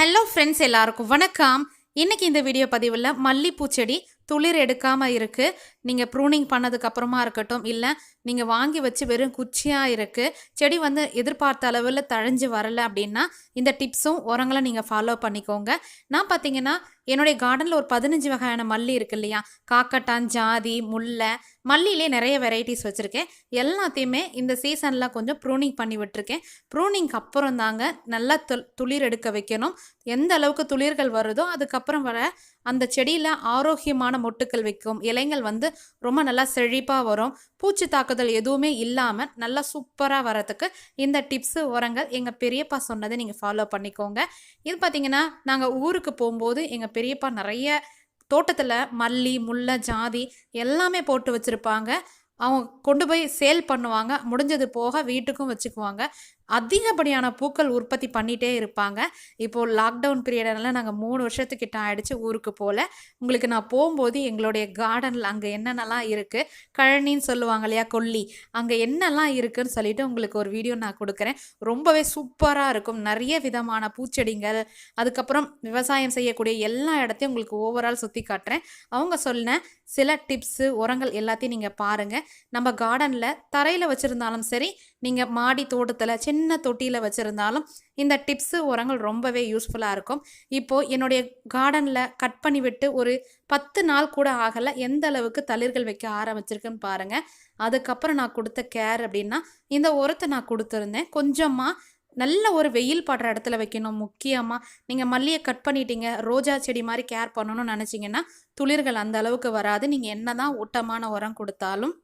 Hello friends எல்லாருக்கும் வணக்கம். இன்னைக்கு இந்த வீடியோ பதிவில் மல்லிப்பூ செடி துளிர் எடுக்காமல் இருக்குது நீங்கள் ப்ரூனிங் பண்ணதுக்கு அப்புறமா இருக்கட்டும் இல்லை நீங்கள் வாங்கி வச்சு வெறும் குச்சியாக இருக்குது செடி வந்து எதிர்பார்த்த அளவில் தழைஞ்சு வரலை அப்படின்னா இந்த டிப்ஸும் உரங்களை நீங்கள் ஃபாலோ பண்ணிக்கோங்க. நான் பார்த்தீங்கன்னா என்னுடைய கார்டனில் ஒரு பதினஞ்சு வகையான மல்லி இருக்கு இல்லையா? காக்கட்டான் ஜாதி முல்லை மல்லியிலே நிறைய வெரைட்டிஸ் வச்சுருக்கேன். எல்லாத்தையுமே இந்த சீசனில் கொஞ்சம் ப்ரூனிங் பண்ணி விட்டுருக்கேன். ப்ரூனிங்க்கு அப்புறம் தாங்க நல்லா து துளிர் எடுக்க வைக்கணும். எந்த அளவுக்கு துளிர்கள் வருதோ அதுக்கப்புறம் வர அந்த செடியில் ஆரோக்கியமான மொட்டுக்கள் வைக்கும். இலைகள் வந்து ரொம்ப நல்லா செழிப்பாக வரும். பூச்சி தாக்குதல் எதுவுமே இல்லாமல் நல்லா சூப்பராக வரத்துக்கு இந்த டிப்ஸு உரங்கள் எங்கள் பெரியப்பா சொன்னதை நீங்கள் ஃபாலோ பண்ணிக்கோங்க. இது பார்த்தீங்கன்னா நாங்கள் ஊருக்கு போகும்போது எங்கள் பெரியப்பா நிறைய தோட்டத்தில் மல்லி முல்லை ஜாதி எல்லாமே போட்டு வச்சுருப்பாங்க. அவங்க கொண்டு போய் சேல் பண்ணுவாங்க. முடிஞ்சது போக வீட்டுக்கும் வச்சுக்குவாங்க. அதிகப்படியான பூக்கள் உற்பத்தி பண்ணிகிட்டே இருப்பாங்க. இப்போது லாக்டவுன் பீரியடெல்லாம் நாங்கள் மூணு வருஷத்துக்கிட்ட ஆகிடுச்சு ஊருக்கு போல். உங்களுக்கு நான் போகும்போது எங்களுடைய கார்டனில் அங்கே என்னென்னலாம் இருக்குது கழனின்னு சொல்லுவாங்க இல்லையா கொல்லி. அங்கே என்னெல்லாம் இருக்குதுன்னு சொல்லிட்டு உங்களுக்கு ஒரு வீடியோ நான் கொடுக்குறேன். ரொம்பவே சூப்பராக இருக்கும். நிறைய விதமான பூச்செடிகள் அதுக்கப்புறம் விவசாயம் செய்யக்கூடிய எல்லா இடத்தையும் உங்களுக்கு ஓவரால் சுற்றி காட்டுறேன். அவங்க சொன்ன சில டிப்ஸு உரங்கள் எல்லாத்தையும் நீங்கள் பாருங்கள் நம்ம கார்டனில் தரையில் வச்சுருந்தாலும் சரி நீங்கள் மாடி தோட்டத்தில் சின்ன சின்ன தொட்டியில் வச்சுருந்தாலும் இந்த டிப்ஸு உரங்கள் ரொம்பவே யூஸ்ஃபுல்லாக இருக்கும். இப்போது என்னுடைய கார்டனில் கட் பண்ணி விட்டு ஒரு பத்து நாள் கூட ஆகலை. எந்த அளவுக்கு தளிர்கள் வைக்க ஆரம்பிச்சிருக்குன்னு பாருங்கள் அதுக்கப்புறம் நான் கொடுத்த கேர் அப்படின்னா இந்த உரத்தை நான் கொடுத்துருந்தேன். கொஞ்சமாக நல்ல ஒரு வெயில் படுற இடத்துல வைக்கணும். முக்கியமாக நீங்கள் மல்லியை கட் பண்ணிட்டீங்க ரோஜா செடி மாதிரி கேர் பண்ணணும்னு நினச்சிங்கன்னா துளிர்கள் அந்த அளவுக்கு வராது. நீங்கள் என்ன தான் ஊட்டமான உரம் கொடுத்தாலும்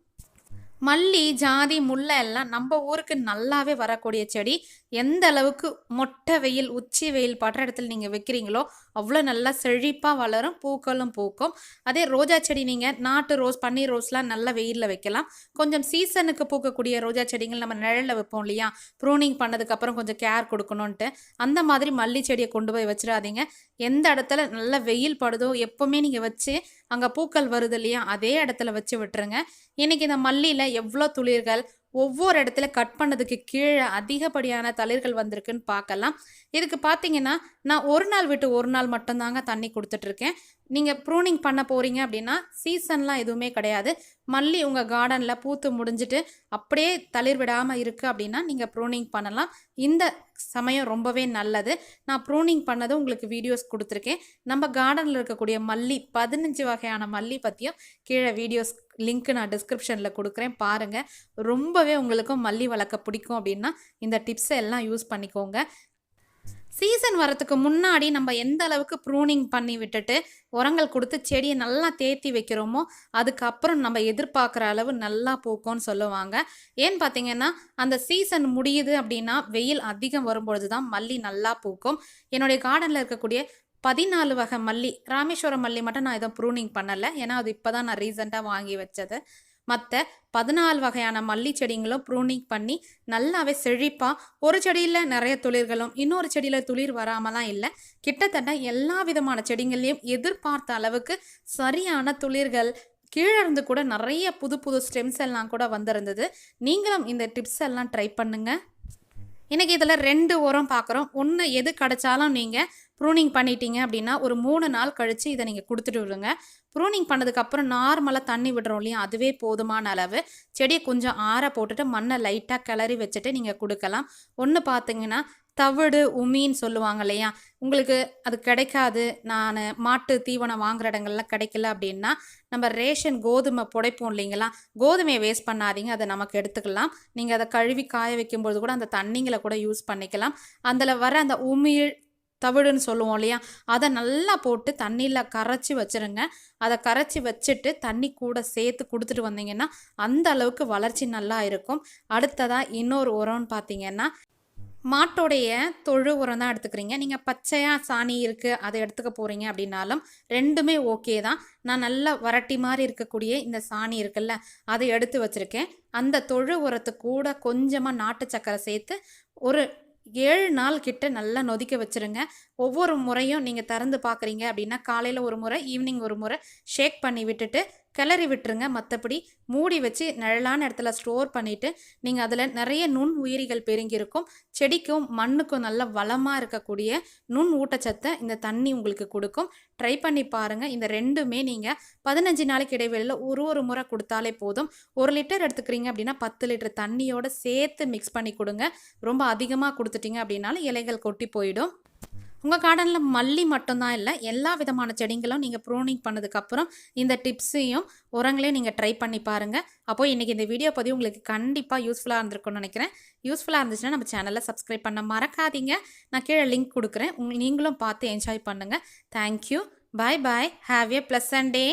மல்லி ஜாதி முல்லை எல்லாம் நம்ம ஊருக்கு நல்லாவே வரக்கூடிய செடி. எந்த அளவுக்கு மொட்டை வெயில் உச்சி வெயில் படுற இடத்துல நீங்கள் வைக்கிறீங்களோ அவ்வளோ நல்லா செழிப்பாக வளரும் பூக்களும் பூக்கும். அதே ரோஜா செடி நீங்கள் நாட்டு ரோஸ் பன்னீர் ரோஸ்லாம் நல்லா வெயிலில் வைக்கலாம். கொஞ்சம் சீசனுக்கு பூக்கக்கூடிய ரோஜா செடிகள் நம்ம நிழலில் வைப்போம் இல்லையா? ப்ரூனிங் பண்ணதுக்கப்புறம் கொஞ்சம் கேர் கொடுக்கணுன்ட்டு அந்த மாதிரி மல்லி செடியை கொண்டு போய் வச்சிடாதீங்க. எந்த இடத்துல நல்ல வெயில் படுதோ எப்போவுமே நீங்கள் வச்சு அங்கே பூக்கள் வருது இல்லையா அதே இடத்துல வச்சு விட்டுருங்க. இன்றைக்கி இந்த மல்லியில் எவ்வளோ துளிர்கள் ஒவ்வொரு இடத்துல கட் பண்ணதுக்கு கீழே அதிகப்படியான தளிர்கள் வந்திருக்குன்னு பார்க்கலாம். இதுக்கு பார்த்தீங்கன்னா நான் ஒரு நாள் விட்டு ஒரு நாள் மட்டும்தாங்க தண்ணி கொடுத்துட்ருக்கேன். நீங்கள் ப்ரூனிங் பண்ண போகிறீங்க அப்படின்னா சீசன்லாம் எதுவுமே கிடையாது. மல்லி உங்கள் கார்டனில் பூத்து முடிஞ்சிட்டு அப்படியே தளிர் விடாமல் இருக்குது அப்படின்னா நீங்கள் ப்ரூனிங் பண்ணலாம். இந்த சமயம் ரொம்பவே நல்லது. நான் ப்ரூனிங் பண்ணது உங்களுக்கு வீடியோஸ் கொடுத்துருக்கேன். நம்ம கார்டனில் இருக்கக்கூடிய மல்லி பதினஞ்சு வகையான மல்லி பற்றியும் கீழே வீடியோஸ் லிங்க் நான் டிஸ்கிரிப்ஷனில் கொடுக்குறேன். பாருங்கள் ரொம்பவே உங்களுக்கும் மல்லி வளர்க்க பிடிக்கும் அப்படின்னா இந்த டிப்ஸை எல்லாம் யூஸ் பண்ணிக்கோங்க. சீசன் வரத்துக்கு முன்னாடி நம்ம எந்த அளவுக்கு ப்ரூனிங் பண்ணி விட்டுட்டு உரங்கள் கொடுத்து செடியை நல்லா தேத்தி வைக்கிறோமோ அதுக்கப்புறம் நம்ம எதிர்பார்க்குற அளவு நல்லா பூக்கும்னு சொல்லுவாங்க. ஏன்னு பார்த்தீங்கன்னா அந்த சீசன் முடியுது அப்படின்னா வெயில் அதிகம் வரும்பொழுது தான் மல்லி நல்லா பூக்கும். என்னுடைய கார்டனில் இருக்கக்கூடிய பதினாலு வகை மல்லி ராமேஸ்வரம் மல்லி மட்டும் நான் எதுவும் ப்ரூனிங் பண்ணலை. ஏன்னா அது இப்போ தான் நான் ரீசெண்டாக வாங்கி வச்சது. மற்ற பதினாலு வகையான மல்லி செடிங்களும் ப்ரூனிங் பண்ணி நல்லாவே செழிப்பாக ஒரு செடியில் நிறைய துளிர்களும் இன்னொரு செடியில் துளிர் வராமலாம் இல்லை. கிட்டத்தட்ட எல்லா விதமான செடிங்கள்லையும் எதிர்பார்த்த அளவுக்கு சரியான துளிர்கள் கீழே இருந்து கூட நிறைய புது புது ஸ்டெம்ஸ் எல்லாம் கூட வந்திருந்தது. நீங்களும் இந்த டிப்ஸ் எல்லாம் ட்ரை பண்ணுங்கள் இன்றைக்கி இதில் ரெண்டு உரம் பார்க்குறோம் ஒன்று எது கிடைச்சாலும் நீங்கள் ப்ரூனிங் பண்ணிட்டீங்க அப்படின்னா ஒரு மூணு நாள் கழித்து இதை நீங்கள் கொடுத்துட்டு விடுங்க. ப்ரூனிங் பண்ணதுக்கப்புறம் நார்மலாக தண்ணி விடுறோம் இல்லையா? அதுவே போதுமான அளவு. செடியை கொஞ்சம் ஆற போட்டுட்டு மண்ணை லைட்டாக கிளறி வச்சுட்டு நீங்கள் கொடுக்கலாம். ஒன்று பார்த்தீங்கன்னா தவிடு உமின்னு சொல்லுவாங்க இல்லையா? உங்களுக்கு அது கிடைக்காது. நான் மாட்டு தீவனம் வாங்குற இடங்கள்லாம் கிடைக்கல அப்படின்னா நம்ம ரேஷன் கோதுமை புடைப்போம் இல்லைங்களா? கோதுமையை வேஸ்ட் பண்ணாதீங்க. அதை நமக்கு எடுத்துக்கலாம். நீங்கள் அதை கழுவி காய வைக்கும்போது கூட அந்த தண்ணிங்களை கூட யூஸ் பண்ணிக்கலாம். அதில் வர அந்த உமிழ் தவிடுன்னு சொல்லுவோம் இல்லையா? அதை நல்லா போட்டு தண்ணியில் கரைச்சி வச்சுருங்க. அதை கரைச்சி வச்சுட்டு தண்ணி கூட சேர்த்து கொடுத்துட்டு வந்தீங்கன்னா அந்த அளவுக்கு வளர்ச்சி நல்லா இருக்கும். அடுத்ததாக இன்னொரு உரம்னு பார்த்தீங்கன்னா மாட்டோடைய தொழு உரம் தான் எடுத்துக்கிறீங்க. நீங்கள் பச்சையாக சாணி இருக்குது அதை எடுத்துக்க போகிறீங்க அப்படின்னாலும் ரெண்டுமே ஓகே தான். நான் நல்லா வரட்டி மாதிரி இருக்கக்கூடிய இந்த சாணி இருக்குல்ல அதை எடுத்து வச்சுருக்கேன். அந்த தொழு உரத்து கூட கொஞ்சமாக நாட்டு சக்கரை சேர்த்து ஒரு ஏழு நாள் கிட்ட நல்லா நொதிக்க வச்சுருங்க. ஒவ்வொரு முறையும் நீங்கள் திறந்து பார்க்குறீங்க அப்படின்னா காலையில் ஒரு முறை ஈவினிங் ஒரு முறை ஷேக் பண்ணி விட்டுட்டு கிளறி விட்டுருங்க. மற்றபடி மூடி வச்சு நிழலான இடத்துல ஸ்டோர் பண்ணிவிட்டு நீங்கள் அதில் நிறைய நுண் உயிரிகள் பெருங்கியிருக்கும் செடிக்கும் மண்ணுக்கும் நல்ல வளமாக இருக்கக்கூடிய நுண் ஊட்டச்சத்தை இந்த தண்ணி உங்களுக்கு கொடுக்கும். ட்ரை பண்ணி பாருங்கள் இந்த ரெண்டுமே நீங்கள் பதினஞ்சு நாளைக்கு இடைவெளியில் ஒரு ஒரு முறை கொடுத்தாலே போதும். ஒரு லிட்டர் எடுத்துக்கிறீங்க அப்படின்னா பத்து லிட்டர் தண்ணியோட சேர்த்து மிக்ஸ் பண்ணி கொடுங்க. ரொம்ப அதிகமாக கொடுத்துட்டீங்க அப்படின்னாலும் இலைகள் கொட்டி போயிடும். உங்கள் கார்டனில் மல்லி மட்டும்தான் இல்லை எல்லா விதமான செடிங்களும் நீங்கள் ப்ரூனிங் பண்ணதுக்கப்புறம் இந்த டிப்ஸையும் உரங்களையும் நீங்கள் ட்ரை பண்ணி பாருங்கள் அப்போது இன்றைக்கி இந்த வீடியோ பதிவு உங்களுக்கு கண்டிப்பாக யூஸ்ஃபுல்லாக இருந்திருக்கும்னு நினைக்கிறேன். யூஸ்ஃபுல்லாக இருந்துச்சுன்னா நம்ம சேனலில் சப்ஸ்கிரைப் பண்ண மறக்காதீங்க. நான் கீழே லிங்க் கொடுக்குறேன். உங்க நீங்களும் பார்த்து என்ஜாய் பண்ணுங்கள் thank you bye bye have a bless and day